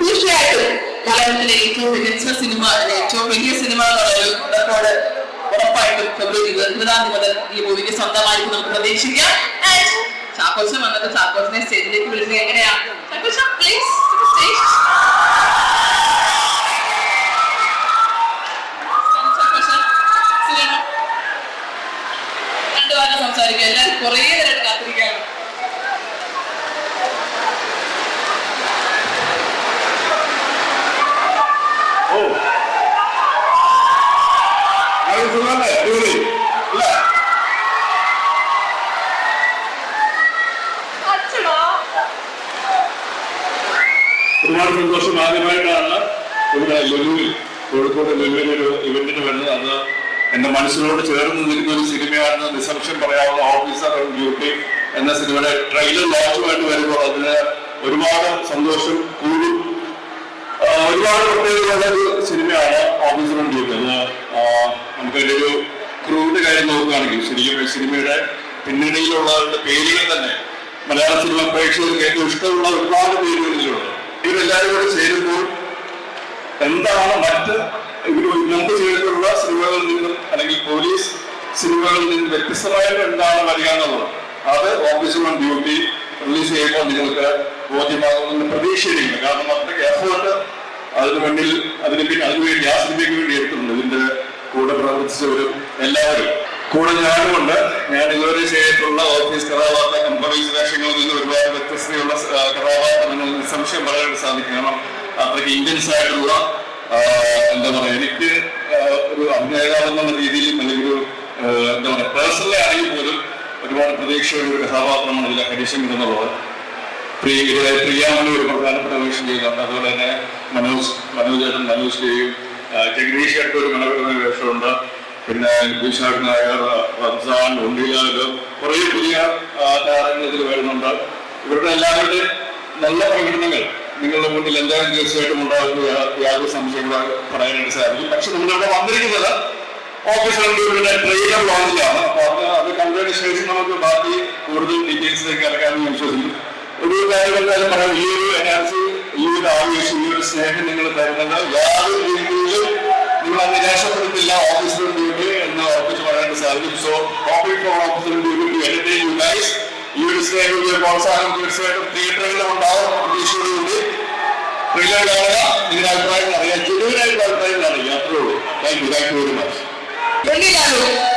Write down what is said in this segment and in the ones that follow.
തീർച്ചയായിട്ടും. മലയാളത്തിലെ ഏറ്റവും മികച്ച സിനിമ ഏറ്റവും വലിയ സിനിമ എന്നുള്ളൊരു റെക്കോർഡ് ഉറപ്പായിട്ടും ഫെബ്രുവരി തീയതി മുതൽ ഈ മൂവിക്ക് സ്വന്തമായിട്ട് നമുക്ക് പ്രതീക്ഷിക്കാം. ചാക്കോസ് ചാക്കോച്ചൻ ചാക്കോസിനെ സ്റ്റേജിലേക്ക് വിളിച്ചത് എങ്ങനെയാ? ചാക്കോച്ച സംസാരിക്കുക എല്ലാവരും കുറേ നേരം കാത്തിരിക്കുകയാണ്. സുഖമല്ലേ അടിപൊളി അല്ലേ ഒരുപാട് സന്തോഷം ആദ്യമായിട്ടാണ് ഇവിടെ ലുലുവിൽ കോഴിക്കോട് ലുലുവിൽ ഒരു ഇവന്റിന് വരുന്നത്. അത് എന്റെ മനസ്സിനോട് ചേർന്ന് നിൽക്കുന്ന ഒരു സിനിമയാണെന്ന് നിസ്സംശയം പറയാവുന്ന ഓഫീസർ ഡ്യൂട്ടി എന്ന സിനിമയുടെ ട്രെയിലർ ലോഞ്ചുമായിട്ട് വരുമ്പോൾ അതിന് ഒരുപാട് സന്തോഷം കൂടും ആ, ഒരുപാട് പ്രത്യേകതയുള്ള ഒരു സിനിമയാണ് ഓഫീസർ റൂം ആ, നമുക്ക് അതിന്റെ ഒരു ക്രൂവിന്റെ കാര്യം നോക്കുകയാണെങ്കിൽ ശരിക്കും സിനിമയുടെ പിന്നണിയിലുള്ളവരുടെ പേരുകൾ തന്നെ മലയാള സിനിമ പ്രേക്ഷകർക്ക് ഏറ്റവും ഇഷ്ടമുള്ള ഒരുപാട് പേരുകളിലുണ്ട്. ഇവരെല്ലാവരും കൂടെ ചേരുമ്പോൾ എന്താണ് മറ്റ് ഇവർ മുമ്പ് ചെയ്തിട്ടുള്ള സിനിമകളിൽ നിന്നും അല്ലെങ്കിൽ പോലീസ് സിനിമകളിൽ നിന്നും വ്യത്യസ്തമായിട്ട് എന്താണ് വരിക അത് ഓഫീസർ ഓൺ ഡ്യൂട്ടി റിലീസ് ചെയ്യുമ്പോൾ നിങ്ങൾക്ക് ബോധ്യമാകുമെന്ന് പ്രതീക്ഷയില്ല കാരണം അത്രയ്ക്ക് എഫേർട്ട് അതിന് മുന്നിൽ അതിന് അതിനുവേണ്ടി ആ സിനിമയ്ക്ക് വേണ്ടി എടുത്തിട്ടുണ്ട് ഇതിന്റെ കൂടെ പ്രവർത്തിച്ചവരും എല്ലാവരും. കൂടെ ഞാനുമുണ്ട്. ഞാൻ ഇതുവരെ ചെയ്തിട്ടുള്ള ഓഫീസ് കഥാപാത്ര കംപ്രമൈസ് വേഷങ്ങളിൽ നിന്ന് ഒരുപാട് വ്യത്യസ്തതയുള്ള കഥാപാത്രങ്ങൾ നിസ്സംശയം പറയാൻ സാധിക്കും. കാരണം അത്രയ്ക്ക് ഇന്ത്യൻസ് ആയിട്ടുള്ള എന്താ പറയാ എനിക്ക് ഒരു അഭിനേതാവെന്നുള്ള രീതിയിൽ അല്ലെങ്കിൽ ഒരു എന്താ പറയാ പേഴ്സണലി ആണെങ്കിൽ പോലും ഒരുപാട് പ്രതീക്ഷയുള്ള ഒരു കഥാപാത്രമാണ് ഇതിലെ ഹരിശങ്കർ എന്നുള്ളത് പ്രിയ ഇതുവരെ പ്രിയാമണി ഒരു പ്രധാനപ്പെട്ട വേഷം ചെയ്യുന്നുണ്ട് അതുപോലെ തന്നെ മനോജ് മനോജ് ചേട്ടൻ മനോജ് ചെയ്യും ജഗദീഷ് ചേട്ടൻ ഒരു മനോഹരമായ വേഷമുണ്ട്. പിന്നെ വിശാഖ് നായർ റംസാൻ ഉണ്ടിയാഗ് കുറേ പുതിയ താരങ്ങൾ ഇതിൽ വരുന്നുണ്ട്. ഇവരുടെ എല്ലാവരുടെയും നല്ല പ്രകടനങ്ങൾ നിങ്ങളുടെ മുന്നിൽ എന്തായാലും തീർച്ചയായിട്ടും ഉണ്ടാകുന്ന യാതൊരു സംശയങ്ങളും പറയാനായിട്ട് സാധിക്കും. പക്ഷെ നമ്മളിവിടെ വന്നിരിക്കുന്നത് ഓഫീസറിന്റെ ട്രെയിലർ ലോഞ്ചിലാണ് അപ്പൊ അത് അത് കണ്ടതിന് ശേഷം നമുക്ക് ബാക്കി കൂടുതൽ ഡീറ്റെയിൽസിലേക്ക് ഇറക്കാമെന്ന് വിശ്വസിക്കും ഒരു കാര്യം എന്തായാലും പറയാം. ഈ ഒരു എനർജി ഈ ഒരു ആവേശം ഈ ഒരു സ്നേഹം നിങ്ങൾ തരുന്നത് യാതൊരു രീതിയിലും നിങ്ങൾ നിരാശപ്പെടുത്തില്ല. ഓഫീസറിന്റെ ഡ്യൂട്ടി എന്ന് ഉറപ്പിച്ച് പറയാൻ സാധിക്കും. സോ ഓഫീസ് ഫോൺ ഓഫീസറിന്റെ ഡ്യൂട്ടി ഈ ഒരു സ്നേഹം പ്രോത്സാഹനം തീർച്ചയായിട്ടും തിയേറ്ററുകളിലും ഉണ്ടാവും. പ്രതീക്ഷയോടുകൂടി ട്രെയിലർ കാണുക നിങ്ങളുടെ അഭിപ്രായങ്ങൾ അറിയാം. ചെറുതായിട്ടുള്ള അഭിപ്രായങ്ങൾ അറിയാം. അത്രേ ഉള്ളൂ. Thank you thank you very much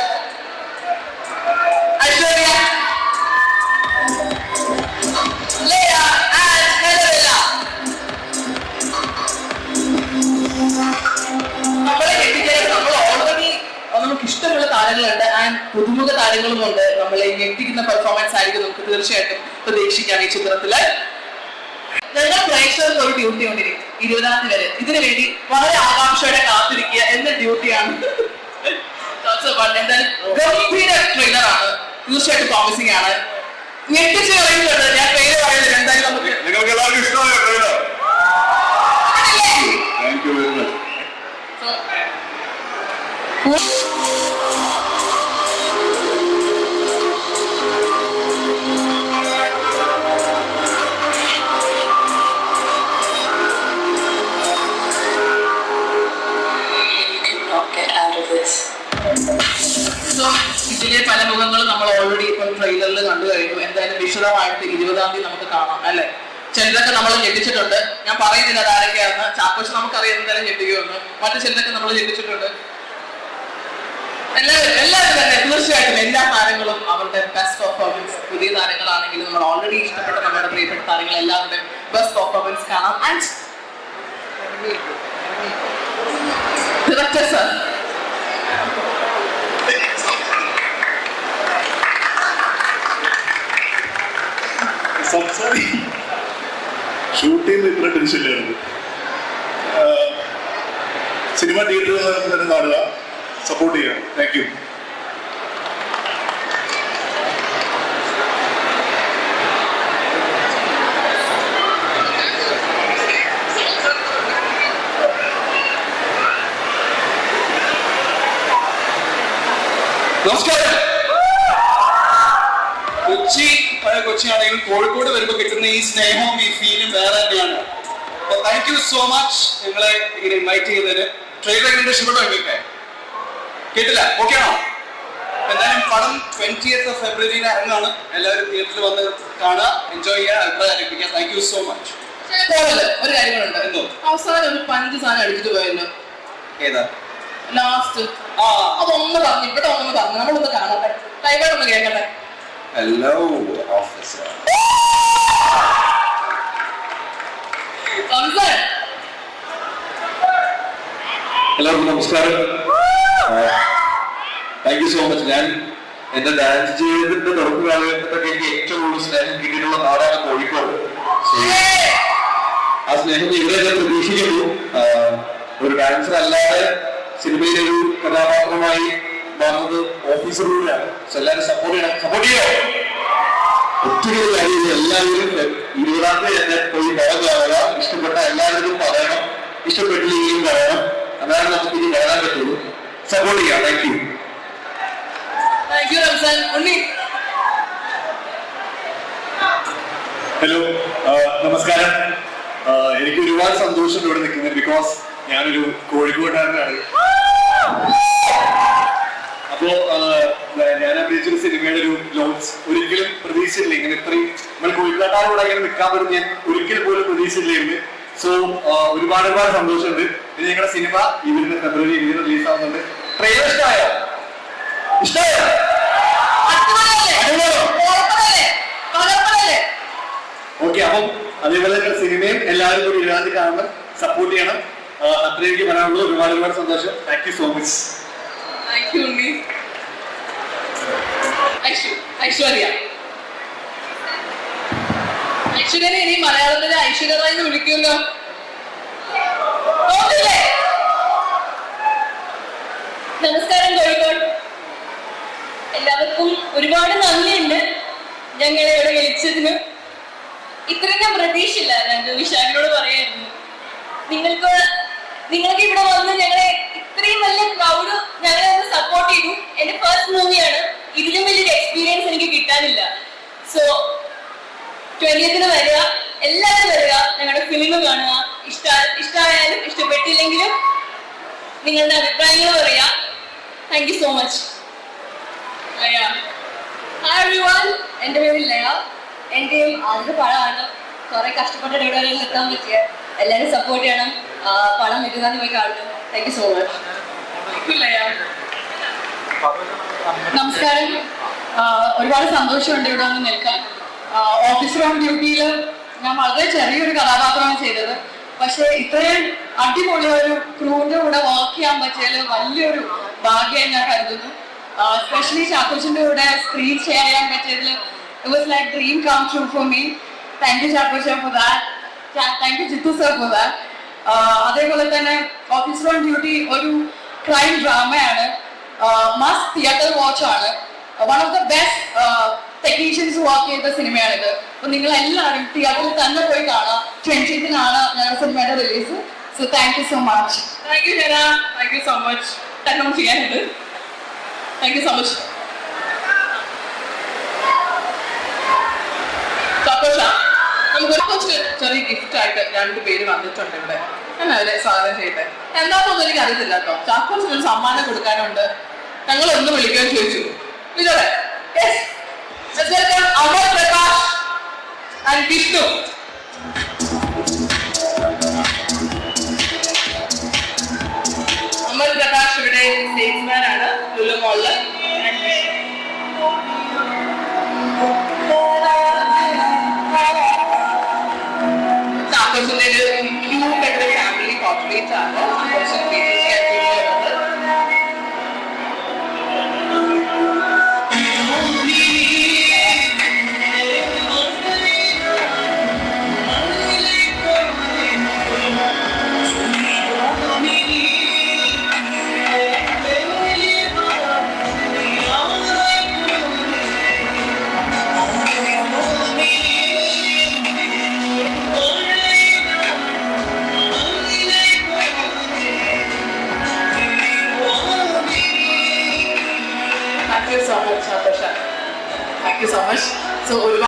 ഇഷ്ടമുള്ള താരങ്ങളുണ്ട് ആൻഡ് പുതുമുഖ താരങ്ങളുമുണ്ട്. നമ്മളെ ഞെട്ടിക്കുന്ന പെർഫോമൻസ് ആയിരിക്കും നമുക്ക് തീർച്ചയായിട്ടും പ്രതീക്ഷിക്കാം ഈ ചിത്രത്തിൽ ഞങ്ങൾ പ്രേക്ഷകർക്ക് ഒരു ഡ്യൂട്ടി ഉണ്ട് ഇരുപതാം തീയതി വരെ. ഇതിനു വേണ്ടി വളരെ ആകാംക്ഷയോടെ കാത്തിരിക്കുക എന്ന ഡ്യൂട്ടിയാണ് ഗംഭീര ട്രെയിലർ ആണ്. തീർച്ചയായിട്ടും പ്രോമിസിംഗ് ആണ്. ഞെട്ടിച്ച് പറയുന്നുണ്ട് ഞാൻ പേര് പറയുന്നത് എന്തായാലും നമുക്ക് നിങ്ങൾക്ക് എല്ലാവർക്കും ഇഷ്ടമായ ട്രെയിലർ അങ്ങനെയല്ലേ? താങ്ക് യു വെരി മച്ച് വിശദമായിട്ട് ഇരുപതാം തീയതി നമുക്ക് കാണാം അല്ലെ? ചിലരൊക്കെ നമ്മൾ ഞെട്ടിച്ചിട്ടുണ്ട്. ഞാൻ പറയുന്നില്ല അത് ആരൊക്കെയാണെന്ന്. ചാക്കോച്ച് നമുക്കറിയാം എന്തായാലും ഞെട്ടിക്കുമെന്ന്. മറ്റു ചിലരൊക്കെ നമ്മൾ ഞെട്ടിച്ചിട്ടുണ്ട്. എല്ലാ എല്ലാവരും തന്നെ തീർച്ചയായിട്ടും എല്ലാ താരങ്ങളും അവരുടെ ബെസ്റ്റ് പെർഫോമൻസ് പുതിയ താരങ്ങളാണെങ്കിലും നമ്മൾ ഓൾറെഡി ഇഷ്ടപ്പെട്ട നമ്മുടെ പ്രിയപ്പെട്ട താരങ്ങൾ എല്ലാവരുടെയും ബെസ്റ്റ് പെർഫോമൻസ് കാണാം. ആൻഡ് സർ ഷൂട്ട് ചെയ്യുന്ന ഇത്ര ടെൻഷനിലാണ് സിനിമ തിയേറ്ററിൽ തന്നെ കാണുക. സപ്പോർട്ട് ചെയ്യുക. താങ്ക് യു നമസ്കാരം. കൊച്ചി പഴയ കൊച്ചിയാണെങ്കിലും കോഴിക്കോട് വരുമ്പോൾ കിട്ടുന്ന ഈ സ്നേഹവും ഈ ഫീലും വേറെ തന്നെയാണ്. അപ്പൊ താങ്ക് യു സോ മച്ച് നിങ്ങളെ ഇങ്ങനെ ഇൻവൈറ്റ് ചെയ്തതിന്. ട്രെയിലർ എങ്ങനെ ഇഷ്ടപ്പെട്ടോ നിങ്ങൾക്ക് കേട്ടില്ല. ഓക്കെ ആണോ? എന്തായാലും പടം ട്വന്റിയത്ത് ഫെബ്രുവരിയിൽ ഇറങ്ങാണ് എല്ലാവരും തിയേറ്ററിൽ വന്ന് കാണുക എൻജോയ് ചെയ്യുക അഭിപ്രായം അറിയിപ്പിക്കുക താങ്ക് യു സോ മച്ച് ഒരു കാര്യങ്ങളുണ്ട്. എന്തോ? അവസാനം ഒരു പഞ്ച് സാധനം അടിച്ചിട്ട് പോയല്ലോ. ഏതാ? ലാസ്റ്റ് അതൊന്ന് പറഞ്ഞു ഇവിടെ ഒന്ന് പറഞ്ഞു നമ്മളൊന്ന് കാണട്ടെ. ടൈഗർ ഒന്ന് കേൾക്കട്ടെ. Hello officer. എല്ലാവർക്കും നമസ്കാരം. താങ്ക് യു സോ മച്ച് ഞാൻ എന്റെ ഡാൻസ് ജീവിതത്തിന്റെ തുടക്ക കാലഘട്ടത്തൊക്കെ എനിക്ക് ഏറ്റവും കൂടുതൽ സ്നേഹം കിട്ടിയിട്ടുള്ള നാടാണ് കോഴിക്കോട്. ആ സ്നേഹം ഞാൻ പ്രതീക്ഷിക്കുന്നു. ഒരു ഡാൻസർ അല്ലാതെ സിനിമയിലെ ഒരു കഥാപാത്രമായി മാറുന്നത് ഓഫീസറിലൂടെയാണ് എല്ലാവരും സപ്പോർട്ട് ചെയ്യണം. സപ്പോർട്ട് ചെയ്യോ? ഒത്തിരി കാര്യങ്ങൾ എല്ലാവരും ഇരുപതാം തീയതി തന്നെ പോയി പടം ഇഷ്ടപ്പെട്ട എല്ലാവരും പറയണം. ഇഷ്ടപ്പെട്ടില്ലെങ്കിലും പറയണം. അതാണ് നമുക്ക് ഇനി വരാൻ പറ്റുള്ളൂ. സപ്പോർട്ട് ചെയ്യാം. Thank you thank you Ramzan Unni. Hello നമസ്കാരം. എനിക്ക് ഒരുപാട് സന്തോഷം ഇവിടെ നിൽക്കുന്നത് ബിക്കോസ് ഞാനൊരു കോഴിക്കോട്ടുകാരനാണ്. അപ്പോ ഞാൻ അഭിനയിച്ചൊരു സിനിമയുടെ ഒരു ലോഞ്ച് ഒരിക്കലും പ്രതീക്ഷയില്ല ഇങ്ങനെ ഇത്രയും നമ്മൾ കോഴിക്കോട്ടാരോട് ഇങ്ങനെ നിൽക്കാൻ പറ്റും ഞാൻ ഒരിക്കൽ പോലും പ്രതീക്ഷയില്ലായിരുന്നു സോ ഒരുപാട് ഒരുപാട് സന്തോഷമുണ്ട്. ഇനി ഞങ്ങളുടെ സിനിമ ഈ വരുന്ന ഫെബ്രുവരി ഇരുപത് റിലീസ് ആവുന്നുണ്ട്. ട്രെയിലർ ഇഷ്ടമായോ? ഓക്കെ അപ്പം അതേപോലെ തന്നെ സിനിമയും എല്ലാവരും കൂടി ഇരുപതാം തീയതി കാണണം. സപ്പോർട്ട് ചെയ്യണം. അത്രയും എനിക്ക് പറയാനുള്ളൂ. ഒരുപാട് ഒരുപാട് സന്തോഷം. Thank you so much thank you Unni. Aishwarya. ഐശ്വര്യനെ ഇനി മലയാളത്തിലെ ഐശ്വര്യ റായ് എന്ന് വിളിക്കുമല്ലോ? നമസ്കാരം കോഴിക്കോട്. എല്ലാവർക്കും ഒരുപാട് നന്ദിയുണ്ട് ഞങ്ങളെ ഇവിടെ വിളിച്ചതിന്. ഇത്രയും ഞാൻ പ്രതീക്ഷയില്ല ഞങ്ങൾ വിശാഖിനോട് പറയായിരുന്നു. നിങ്ങൾക്ക് നിങ്ങൾക്ക് ഇവിടെ വന്ന് ഞങ്ങളെ ഇത്രയും വലിയ ക്രൗഡ് ഞങ്ങളെ സപ്പോർട്ട് ചെയ്തു. എന്റെ ഫസ്റ്റ് മൂവിയാണ് ഇതിലും വലിയൊരു എക്സ്പീരിയൻസ് എനിക്ക് കിട്ടാനില്ല. സോ ട്വന്റിയത്തിന് വരിക എല്ലാവരും വരിക ഞങ്ങളുടെ ഫിലിം കാണുക. ഇഷ്ട ഇഷ്ടമായാലും ഇഷ്ടപ്പെട്ടില്ലെങ്കിലും നിങ്ങളുടെ അഭിപ്രായങ്ങൾ പറയാ. താങ്ക് യു സോ മച്ച് എന്റെ പേര് ലയ എന്റെ ആദ്യത്തെ പടമാണ്. കുറെ കഷ്ടപ്പെട്ട ഇവിടെ നിർത്താൻ പറ്റിയ. എല്ലാവരും സപ്പോർട്ട് ചെയ്യണം. പടം ഇരുന്നാന്ന് പോയി കാണുന്നു thank you so much Laya. നമസ്കാരം. ഒരുപാട് സന്തോഷമുണ്ട് ഇവിടെ വന്ന് നിൽക്കാൻ. ഓഫീസർ ഓൺ ഡ്യൂട്ടിയിൽ ഞാൻ വളരെ ചെറിയൊരു കഥാപാത്രമാണ് ചെയ്തത്. പക്ഷേ ഇത്രയും അടിപൊളി ഒരു ക്രൂവിന്റെ കൂടെ വർക്ക് ചെയ്യാൻ പറ്റിയാൽ വലിയൊരു ഭാഗ്യമായി ഞാൻ കരുതുന്നു. സ്പെഷ്യലി ചാക്കോച്ചിന്റെ കൂടെ സ്ക്രീൻ ഷെയർ ചെയ്യാൻ പറ്റിയതിൽ it was like dream come true for me thank you ചാക്കോച്ച for that thank you Jithu sir for that അതേപോലെ തന്നെ ഓഫീസർ ഓൺ ഡ്യൂട്ടി ഒരു ക്രൈം ഡ്രാമയാണ് മസ്റ്റ് തിയേറ്റർ വാച്ച് ആണ്. One of the best technicians work ചെയ്ത സിനിമയാണിത് അപ്പൊ നിങ്ങൾ എല്ലാവരും തിയേറ്ററിൽ തന്നെ പോയി കാണാം. ട്വന്റിനാണ് ഞങ്ങളുടെ സിനിമയുടെ release so thank you so much thank you thank you so much. തന്നെ ചെയ്യാനുണ്ട് താങ്ക് യു സോ മച്ച് നമുക്ക് കുറച്ച് ചെറിയ ഗിഫ്റ്റ് ആയിട്ട് രണ്ട് പേര് വന്നിട്ടുണ്ട് ഇവിടെ. അവരെ സ്വാഗതം ചെയ്യട്ടെ. എന്താണെന്നൊന്നും എനിക്ക് അറിയത്തില്ല കേട്ടോ. ചാക്കോസിന് ഒരു സമ്മാനം കൊടുക്കാനുണ്ട്. ഞങ്ങൾ ഒന്ന് വിളിക്കാൻ ചോദിച്ചു. അമർ പ്രകാശ് ആൻഡ് വിഷ്ണു